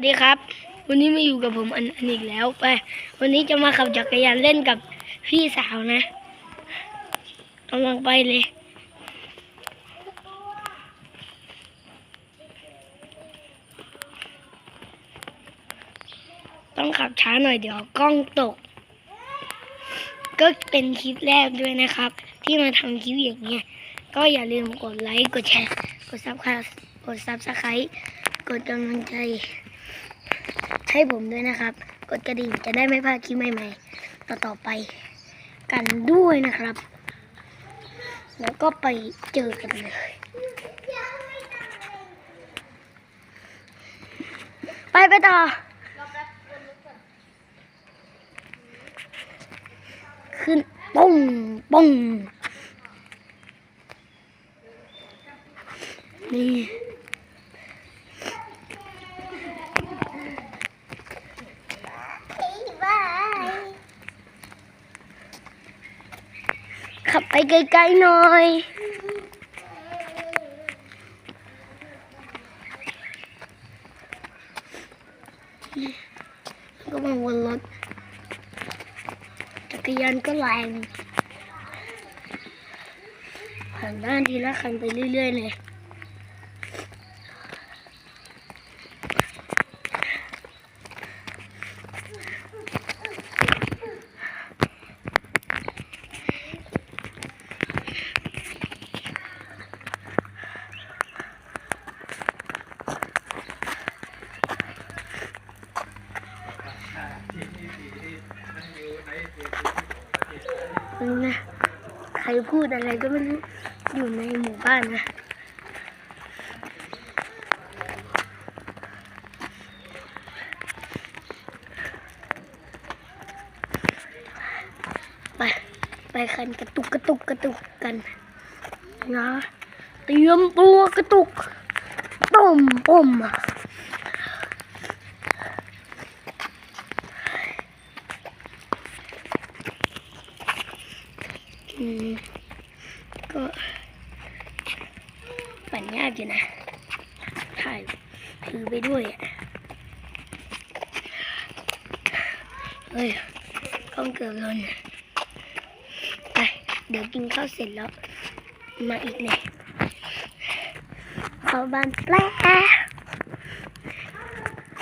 วัสดีครับ วันนี้มาอยู่กับผมอันอันอีกแล้วไป วันนี้จะมาขับจักรยานเล่นกับพี่สาวนะกำลังไปเลย ต้องขับช้าหน่อยเดี๋ยวกล้องตก ก็เป็นคลิปแรกด้วยนะครับ ที่มาทำคลิปอย่างเงี้ยก็อย่าลืมกดไลค์ กดแชร์ กดซับคกดซับสไครต์กดกำลังใจ ให้ผมด้วยนะครับ กดกระดิ่งจะได้ไม่พลาดคลิปใหม่ๆต่อๆไปกันด้วยนะครับ แล้วก็ไปเจอกันเลย ไปไปต่อขึ้นปุ้งปุ้งนี่ ขับ ไปไกลๆหน่อย ก็มาวนรถ จักรยานก็แรงผ่านด้านทีละคันไปเรื่อยๆเลย นะ ใครพูดอะไรก็ไม่รู้ อยู่ในหมู่บ้านนะไป ไปคันกระตุกกระตุกกระตุกกันนะเตรียมตัวกระตุกต้มต้มอื มก็ปั่นยากอยู่นะ ถ่ายถือไปด้วยอะเฮ้ยกล้องเกือบลนไป เดี๋ยวกินข้าวเสร็จแล้ว มาอีกเนี่ยเข้าบ้านแป๊บ